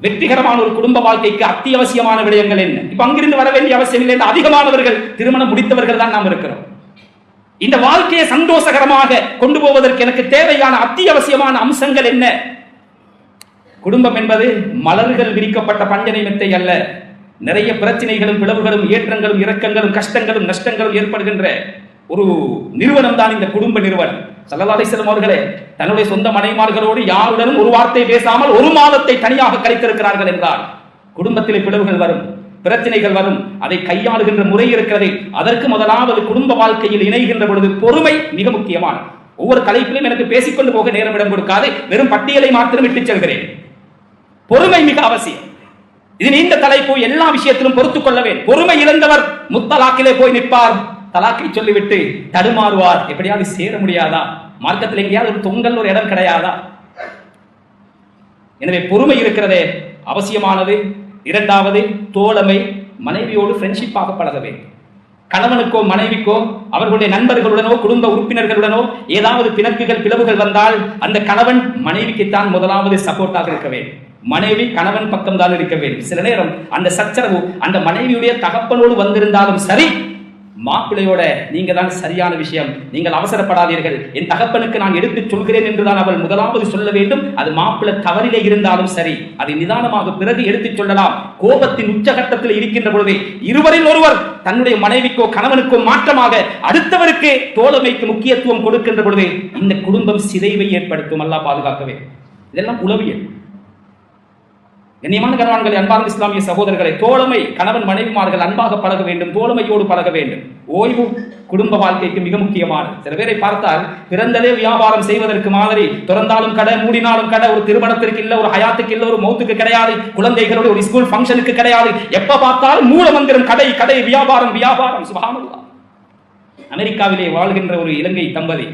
வெற்றிகரமான ஒரு குடும்ப வாழ்க்கைக்கு அத்தியாவசியமான விடயங்கள் என்ன? இப்ப அங்கிருந்து வர வேண்டிய அவசியம் இல்லை அதிகமானவர்கள் திருமணம் முடித்தவர்கள் தான் நாம் இருக்கிறோம். இந்த வாழ்க்கையை சந்தோஷகரமாக கொண்டு போவதற்கு எனக்கு தேவையான அத்தியாவசியமான அம்சங்கள் என்ன? குடும்பம் என்பது மலர்கள் விரிக்கப்பட்ட பஞ்சனை மெத்தை அல்ல. நிறைய பிரச்சனைகளும் பிளவுகளும் ஏற்றங்களும் இறக்கங்களும் கஷ்டங்களும் நஷ்டங்களும் ஏற்படுகின்ற ஒரு நிறுவனம் தான் இந்த குடும்ப நிறுவனம். சல்லல்லாஹு செல்லும் அவர்களே தன்னுடைய சொந்த மனைமார்களோடு யாருடனும் ஒரு வார்த்தை பேசாமல் ஒரு மாதத்தை தனியாக கழித்திருக்கிறார்கள் என்றால் குடும்பத்திலே பிளவுகள் வரும் பிரச்சனைகள் வரும் அதை கையாளுகின்ற முறை இருக்கிறது அதற்கு முதலாவது குடும்ப வாழ்க்கையில் இணைகின்ற பொழுது பொறுமை மிக முக்கியமான ஒவ்வொரு தலைப்பிலும் எனக்கு பேசிக்கொண்டு போக நேரம் இடம் கொடுக்காது வெறும் பட்டியலை மாத்திரம் விட்டுச் செல்கிறேன். பொறுமை மிக அவசியம். இது நீண்ட தலைப்பு எல்லா விஷயத்திலும் பொறுத்துக் கொள்ள வேண்டும். பொறுமை இழந்தவர் முத்தலாக்கிலே போய் நிற்பார். தலாக்கை சொல்லிவிட்டு தடுமாறுவார். எப்படியாவது சேர முடியாதா? மார்க்கத்தில் எங்கேயாவது ஒரு தொங்கல் ஒரு இடம் கிடையாதா? எனவே பொறுமை இருக்கிறதே. அவசியமானது. இரண்டாவது தோழமை. மனைவியோடு ஃப்ரெண்ட்ஷிப்பாக பழக வேண்டும். கணவனுக்கோ மனைவிக்கோ அவர்களுடைய நண்பர்களுடனோ குடும்ப உறுப்பினர்களுடனோ ஏதாவது பிணக்குகள் பிளவுகள் வந்தால் அந்த கணவன் மனைவிக்குத்தான் முதலாவது சப்போர்ட்டாக இருக்க வேண்டும். மனைவி கணவன் பக்கம் தான் இருக்க வேண்டும். சில நேரம் அந்த சச்சரவு அந்த மனைவியுடைய தகப்பனோடு வந்திருந்தாலும் சரி மாப்பிள்ளையோட நீங்க தான் சரியான விஷயம். நீங்கள் அவசரப்படாதீர்கள். என் தகப்பனுக்கு நான் எடுத்துச் சொல்கிறேன் என்றுதான் அவள் முதலாவது சொல்ல வேண்டும். அது மாப்பிள்ளை தவறிலே இருந்தாலும் சரி. அதை நிதானமாக பிறகு எடுத்துச் சொல்லலாம். கோபத்தின் உச்சகட்டத்தில் இருக்கின்ற பொழுது இருவரில் ஒருவர் தன்னுடைய மனைவிக்கோ கணவனுக்கோ மாற்றமாக அடுத்தவருக்கு தோழமைக்கு முக்கியத்துவம் கொடுக்கின்ற பொழுது இந்த குடும்பம் சிதைவை ஏற்படுத்தும் அல்லாஹ் பாதுகாக்கவே. இதெல்லாம் உளவியல். கண்ணியமான கணவான்களை அன்பார்ந்த இஸ்லாமிய சகோதரர்களை தோழமை கணவன் மனைவிமார்கள் அன்பாக பழக வேண்டும் தோழமையோடு பழக வேண்டும். ஓய்வு குடும்ப வாழ்க்கைக்கு மிக முக்கியமானது. சில பேரை பார்த்தால் பிறந்ததே வியாபாரம் செய்வதற்கு மாதிரி திறந்தாலும் கடை மூடினாலும் கடை ஒரு திருமணத்திற்கு இல்லை ஒரு ஹயாத்துக்கு இல்லை ஒரு மௌத்துக்கு கிடையாது குழந்தைகளோட ஒரு ஸ்கூல் ஃபங்க்ஷனுக்கு கிடையாது. எப்ப பார்த்தாலும் மூல மந்திரம் கடை கடை வியாபாரம் வியாபாரம் சுபானல்லா அமெரிக்காவிலே வாழ்கின்ற ஒரு இலங்கை தம்பதி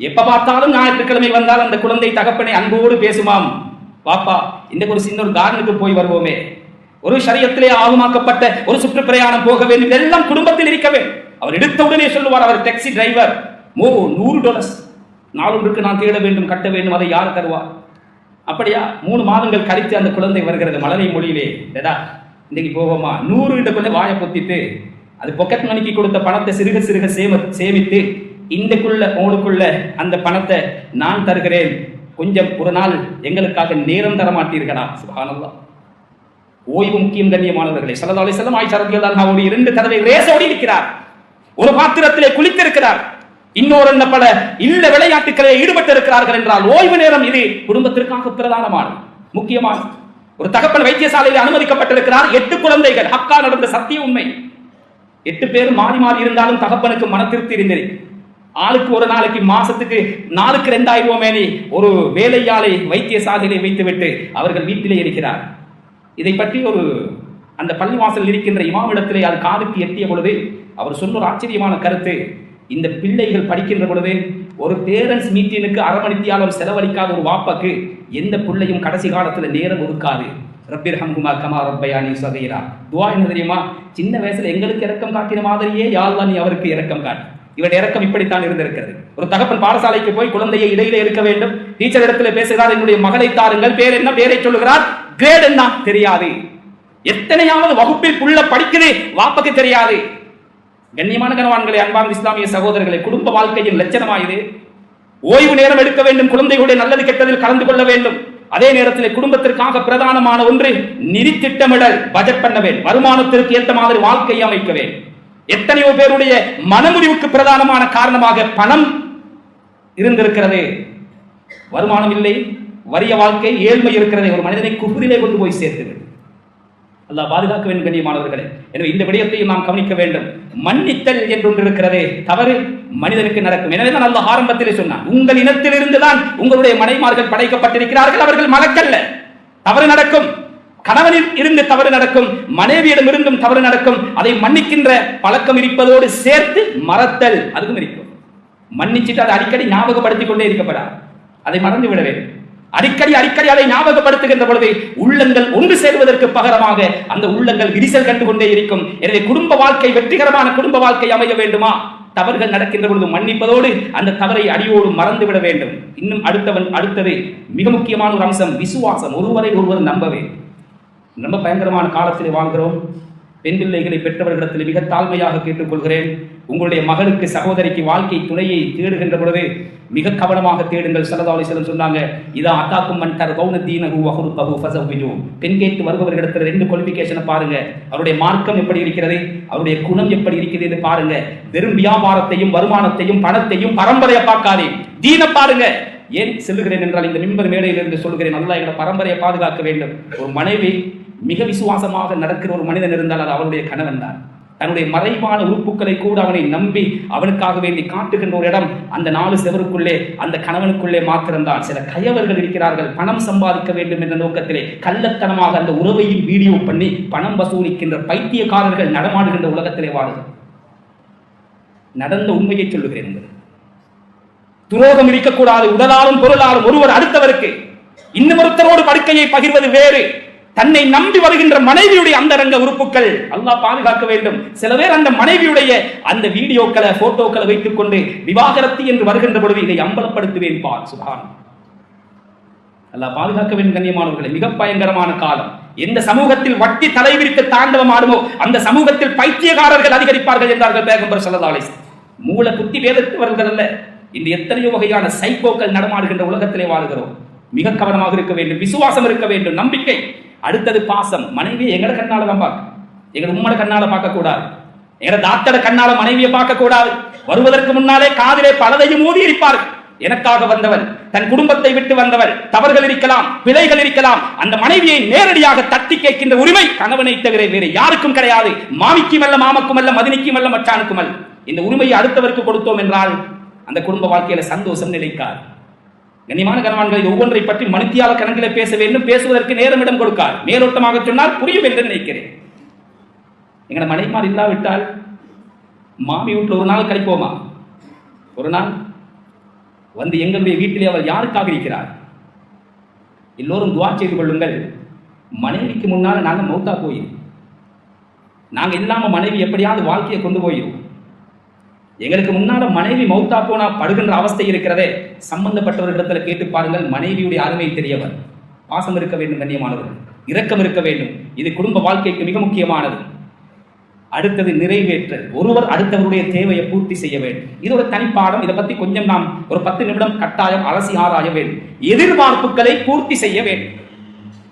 எப்ப பார்த்தாலும் ஞாயிற்றுக்கிழமை வந்தால் அந்த குழந்தை தகப்பனை அன்போடு பேசுமாம். பாப்பா இன்றைக்கு ஒரு சின்ன ஒரு கார்டனுக்கு போய் வருவோமே. ஒரு சரியத்திலே ஆகுமாக்கப்பட்ட ஒரு சுற்றுப்பிரயாணம் போக வேண்டும். இதெல்லாம் குடும்பத்தில் இருக்க வேண்டும். அவர் எடுத்தவுடனே சொல்லுவார் அவர் டாக்ஸி டிரைவர் மோ நூறு டாலர்ஸ் நாளொன்றுக்கு நான் தேட வேண்டும் கட்ட வேண்டும் அதை யார் தருவார்? அப்படியா? மூணு மாதங்கள் கழித்து அந்த குழந்தை வருகிறது மலரை மொழியிலே. ஏதா இன்னைக்கு போவோமா? நூறு இந்த கொஞ்சம் வாயை பொத்திட்டு அது பொக்கெட் மணிக்கு கொடுத்த பணத்தை சிறுக சிறுக சேம சேமித்து இந்தக்குள்ள உங்களுக்குள்ள அந்த பணத்தை நான் தருகிறேன். கொஞ்சம் ஒரு நாள் எங்களுக்காக நேரம் தர மாட்டீர்களா சுபானல்லா ஓய்வு முக்கியம் கண்ணியமானவர்களே சல்லா அலிசல்லம் ஆயிஷா ரலியல்லாஹு ஒரு இரண்டு தடவை ரேசோடி இருக்கிறார். ஒரு பாத்திரத்திலே குளித்திருக்கிறார். இன்னொரு என்ன பல இல்ல விளையாட்டுக்களில் ஈடுபட்டு இருக்கிறார்கள் என்றால் ஓய்வு நேரம் இது குடும்பத்திற்காக பிரதானமானது. முக்கியமானது. ஒரு தகப்பன் வைத்தியசாலையில் அனுமதிக்கப்பட்டிருக்கிறார். எட்டு குழந்தைகள். ஹக்கா நடந்த சத்திய உண்மை. எட்டு பேர் மாறி மாறி இருந்தாலும் தகப்பனுக்கு மன திருப்தி இருந்தது. ஆளுக்கு ஒரு நாளைக்கு மாசத்துக்கு நாளுக்கு ரெண்டாயிரம் ரூபாய் ஒரு வேலையாளை வைத்தியசாலையிலே வைத்துவிட்டு அவர்கள் வீட்டிலே இருக்கிறார். இதை பற்றி ஒரு அந்த பள்ளிவாசல் இருக்கின்ற இமாமிடத்திலே அது காதுக்கு எட்டிய பொழுது அவர் சொன்ன ஒரு ஆச்சரியமான கருத்து. இந்த பிள்ளைகள் படிக்கின்ற பொழுது ஒரு பேரண்ட்ஸ் மீட்டினுக்கு அரை மணித்தியாலம் செலவழிக்காத ஒரு வாப்பாக்கு எந்த பிள்ளையும் கடைசி காலத்துல நேரம் ஒதுக்காது. ரப்பிர் ஹம்குமா கமா ரப்பயானி சதைரா துவா என்ன தெரியுமா? சின்ன வயசுல எங்களுக்கு இறக்கம் காட்டின மாதிரியே யாழ்லா நீ அவருக்கு இறக்கம் காட்டு. இவன் இறக்கம் இப்படித்தான் இருந்திருக்கிறது. ஒரு தகப்பன் பாடசாலைக்கு போய் குழந்தையை இடையிலே இருக்க வேண்டும். டீச்சர் இடத்துல பேசுகிறார் என்னுடைய மகளை தாருங்கள். பேர் என்ன? பேரை சொல்லுகிறார். கிரேட் என்ன? தெரியாது. எத்தனையாவது வகுப்பில் புள்ள படிக்குது வாப்பக்கு தெரியாது. கண்ணியமான கனவான்களை அன்பார்ந்த இஸ்லாமிய சகோதரர்களை குடும்ப வாழ்க்கையின் லட்சணமா இது? ஓய்வு நேரம் எடுக்க வேண்டும் குழந்தைகளுடைய நல்லது கெட்டதில் கலந்து கொள்ள வேண்டும். அதே நேரத்தில் குடும்பத்திற்காக பிரதானமான ஒன்று நிதி திட்டமிடல் பட்ஜெட் பண்ண வேண்டும். வருமானத்திற்கு ஏற்ற மாதிரி வாழ்க்கையை அமைக்க வேண்டும். எத்தனையோ பேருடைய மனமுறிவுக்கு பிரதானமான காரணமாக பணம் இருந்திருக்கிறது. வருமானம் இல்லை வறிய வாழ்க்கை ஏழ்மை இருக்கிறது ஒரு மனிதனை குபுரிலே கொண்டு போய் சேர்த்தது அல்லாஹ் பாதுகாக்க வேண்டும் கண்ணியமானவர்களே. எனவே இந்த விடயத்தையும் நாம் கவனிக்க வேண்டும். மன்னித்தல் என்று ஒன்று இருக்கிறதே தவறு மனிதனுக்கு நடக்கும். எனவே தான் அல்லாஹ் ஆரம்பத்திலே சொன்னான் உங்கள் இனத்திலிருந்து தான் உங்களுடைய மனைமார்கள் படைக்கப்பட்டிருக்கிறார்கள் அவர்கள் மலக்கல்ல. தவறு நடக்கும். கணவனில் இருந்து தவறு நடக்கும் மனைவியிடம் இருந்தும் தவறு நடக்கும் அதை மன்னிக்கின்ற பழக்கம் இருப்பதோடு சேர்த்து மறத்தல் அதுவும் இருக்கும். மன்னிச்சுட்டு அதை அடிக்கடி ஞாபகப்படுத்திக் கொண்டே இருக்கப்படா அதை மறந்து விட வேண்டும். அடிக்கடி அடிக்கடி அதை ஞாபகப்படுத்துகின்ற பொழுது உள்ளங்கள் ஒன்று சேர்வதற்கு பகரமாக அந்த உள்ளங்கள் விரிசல் கண்டு கொண்டே இருக்கும். எனவே குடும்ப வாழ்க்கை வெற்றிகரமான குடும்ப வாழ்க்கை அமைய வேண்டுமா? தவறுகள் நடக்கின்ற பொழுது மன்னிப்பதோடு அந்த தவறை அடியோடு மறந்து விட வேண்டும். இன்னும் அடுத்தவன் அடுத்தது மிக முக்கியமான ஒரு அம்சம் விசுவாசம். ஒருவரை ஒருவர் நம்பவே. ரொம்ப பயங்கரமான காலத்தில் வாங்குகிறோம். பெண் பிள்ளைகளை பெற்றவர்களிடத்தில் மிக தாழ்மையாக கேட்டுக்கொள்கிறேன். உங்களுடைய மகளுக்கு சகோதரிக்கு வாழ்க்கை துணையை தேடுகின்ற பொழுது மிக கவனமாக தேடுங்கள் சல்லல்லாஹு அலைஹி சொன்னாங்க இதா அத்தாக்கும் மன் தர் கௌன தீனஹு பகு ஹுருத்தஹு பெண் கேட்டு வருபவர்களிடத்தில் ரெண்டு குவாலிஃபிகேஷனை பாருங்க. அவருடைய மார்க்கம் எப்படி இருக்கிறது? அவருடைய குணம் எப்படி இருக்கிறது பாருங்க. வெறும் வியாபாரத்தையும் வருமானத்தையும் பணத்தையும் பரம்பரையை பார்க்காதே. தீன பாருங்க. ஏன் செல்லுகிறேன் என்றால் இந்த மின்பர் மேடையிலிருந்து சொல்கிறேன் நல்லா எங்களை பரம்பரையை பாதுகாக்க வேண்டும். ஒரு மனைவி மிக விசுவாசமாக நடக்கிற ஒரு மனிதன் இருந்தால் அது அவனுடைய கணவன் தான். தன்னுடைய மறைவான உறுப்புகளை கூட அவனை நம்பி அவனுக்காக வேண்டி காட்டுகின்ற ஒரு இடம் அந்த நாலு செவருக்குள்ளே அந்த கணவனுக்குள்ளே மாத்திரம்தான். சில கயவர்கள் இருக்கிறார்கள் பணம் சம்பாதிக்க வேண்டும் என்ற நோக்கத்திலே கள்ளத்தனமாக அந்த உறவையும் வீடியோ பண்ணி பணம் வசூலிக்கின்ற பைத்தியக்காரர்கள் நடமாடுகின்ற உலகத்திலே வாழுது. நடந்த உண்மையை சொல்லுகிறேன் உங்களுக்கு. துரோகம் இருக்கக்கூடாது உடலாலும் பொருளாலும் ஒருவர் அடுத்தவருக்கு. இன்னொருத்தரோடு படுக்கையை பகிர்வது வேறு. தன்னை நம்பி வருகின்ற மனைவியுடைய அந்தரங்க உறுப்புகள் அல்லாஹ் பாதுகாக்க வேண்டும். சில பேர் அந்த மனைவியுடைய அந்த வீடியோக்களை போட்டோக்களை வைத்துக் கொண்டு விவாகரத்து என்று வருகின்ற பொழுது இதை அம்பலப்படுத்துவேன் பார் சுதான் அல்லாஹ் பாதுகாக்க வேண்டும் கண்ணியமானவர்களை மிக பயங்கரமான காலம். எந்த சமூகத்தில் வட்டி தலைவிரித்து தாண்டவம் ஆடுமோ அந்த சமூகத்தில் பைத்தியக்காரர்கள் அதிகரிப்பார்கள் என்றார்கள் பேகம்பர் சல்லதாலை மூல புத்தி வேதத்தவர்கள் அல்ல. இந்த எத்தனையோ வகையான சைக்கோக்கள் நடமாடுகின்ற உலகத்திலே வாழுகிறோம். மிக கவனமாக இருக்க வேண்டும் விசுவாசம் இருக்க வேண்டும் நம்பிக்கை. அடுத்தது பாசம். மனைவி எங்கட கண்ணால தான் பார்க்க எங்க உம்மட கண்ணால பார்க்க கூடாது எங்கட தாத்தட கண்ணால மனைவியை பார்க்க கூடாது வருவதற்கு முன்னாலே காதிலே பலதையும் ஊதி இருப்பார்கள் எனக்காக வந்தவன் தன் குடும்பத்தை விட்டு வந்தவர் தவறுகள் இருக்கலாம் பிழைகள் இருக்கலாம் அந்த மனைவியை நேரடியாக தட்டி கேட்கின்ற உரிமை கணவனை தவிர வேறு யாருக்கும் கிடையாது. மாமிக்கும் அல்ல மாமக்கும் அல்ல மதினிக்கும் அல்ல மச்சானுக்கும் அல்ல. இந்த உரிமையை அடுத்தவருக்கு கொடுத்தோம் என்றால் அந்த குடும்ப வாழ்க்கையில சந்தோஷம் நிலைக்காது. கண்ணியமான கணவான்களை ஒவ்வொன்றை பற்றி மணித்தியால கணக்கில பேச வேண்டும். பேசுவதற்கு நேரமிடம் கொடுக்கார். மேலோட்டமாக சொன்னால் புரியும் என்று நினைக்கிறேன். எங்களை மனைமார் இல்லாவிட்டால் மாமி வீட்டில் ஒரு நாள் கழிப்போமா? ஒரு நாள் வந்து எங்களுடைய வீட்டிலே அவர் யாருக்காக இருக்கிறார்? எல்லோரும் துவா செய்து கொள்ளுங்கள். மனைவிக்கு முன்னால் நாங்கள் மௌத்தா போயிரும் நாங்கள் இல்லாமல் மனைவி எப்படியாவது வாழ்க்கையை கொண்டு போயிரும் எங்களுக்கு முன்னால மனைவி மௌத்தா போனா படுகின்ற அவஸ்தை இருக்கிறதே. சம்பந்தப்பட்டவர்களிடத்துல கேட்டு பாருங்கள் மனைவியுடைய அருமை தெரியவர். பாசம் இருக்க வேண்டும் கண்ணியமானவர்கள் இரக்கம் இருக்க வேண்டும். இது குடும்ப வாழ்க்கைக்கு மிக முக்கியமானது. அடுத்தது நிறைவேற்ற. ஒருவர் அடுத்தவருடைய தேவையை பூர்த்தி செய்ய வேண்டும். இது ஒரு தனிப்பாடம். இதை பத்தி கொஞ்சம் நாம் ஒரு பத்து நிமிடம் கட்டாயம் அலசி ஆராய வேண்டும். எதிர்பார்ப்புகளை பூர்த்தி செய்ய வேண்டும்.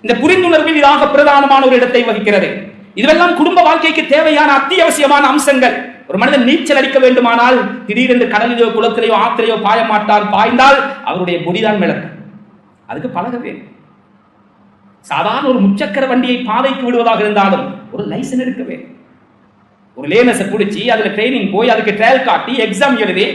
இந்த புரிந்துணர்வில் இதாக பிரதானமான ஒரு இடத்தை வகிக்கிறது. இதுவெல்லாம் குடும்ப வாழ்க்கைக்கு தேவையான அத்தியாவசியமான அம்சங்கள். ஒரு மனிதன் நீச்சல் அடிக்க வேண்டுமானால் திடீரென்று கடலிலோ குளத்திலேயோ ஆத்திரையோ பாய மாட்டான். பாய்ந்தால் அவருடைய பொடிதான் மிளக்கும் அதுக்கு பழக வேண்டும் சாதாரண ஒரு முச்சக்கர வண்டியை பாதைக்கு விடுவதாக இருந்தாலும் ஒரு லைசன் எடுக்க வேண்டும் ஒரு லேனஸை பிடிச்சி அதுல ட்ரைனிங் போய் அதுக்கு ட்ரையல் காட்டி எக்ஸாம் எழுதி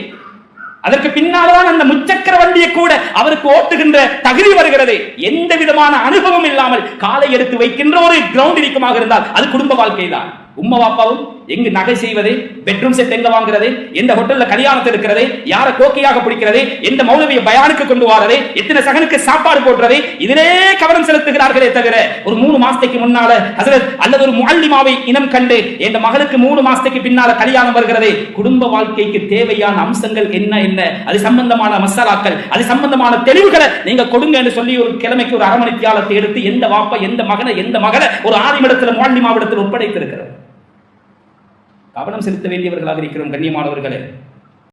அதற்கு பின்னால்தான் அந்த முச்சக்கர வண்டியை கூட அவருக்கு ஓட்டுகின்ற தகுதி வருகிறது. எந்த விதமான அனுபவம் இல்லாமல் காலை எடுத்து வைக்கின்ற ஒரு கிரவுண்ட் இருக்குமாக இருந்தால் அது குடும்ப வாழ்க்கை தான் உம்மா பாப்பாவும் எங்கு நகை செய்வது? பெட்ரூம் செட் எங்க வாங்குறது? எந்த ஹோட்டல்ல கல்யாணத்தில் இருக்கிறது யார கோக்கையாக பிடிக்கிறது? எந்த மௌலவிய பயானுக்கு கொண்டு வரது? எத்தனை சகனுக்கு சாப்பாடு போடுறது? இதிலே கவனம் செலுத்துகிறார்களே தவிர ஒரு மூணு மாசத்துக்கு முன்னால ஹசரத் அல்லது ஒரு முல்லிமாவை இனம் கண்டு என் மகளுக்கு மூணு மாசத்துக்கு பின்னால கல்யாணம் வருகிறது. குடும்ப வாழ்க்கைக்கு தேவையான அம்சங்கள் என்ன என்ன? அது சம்பந்தமான மசாலாக்கள் அது சம்பந்தமான தெளிவுகளை நீங்க கொடுங்க என்று சொல்லி ஒரு கிழமைக்கு ஒரு அரமணி எடுத்து எந்த வாப்பா எந்த மகனை எந்த மகனை ஒரு ஆதிமிடத்தில் முல்லிமாவிடத்தில் ஒப்படைத்திருக்கிறது கவனம் செலுத்த வேண்டியவர்களாக இருக்கிறோம் கண்ணியமானவர்களே.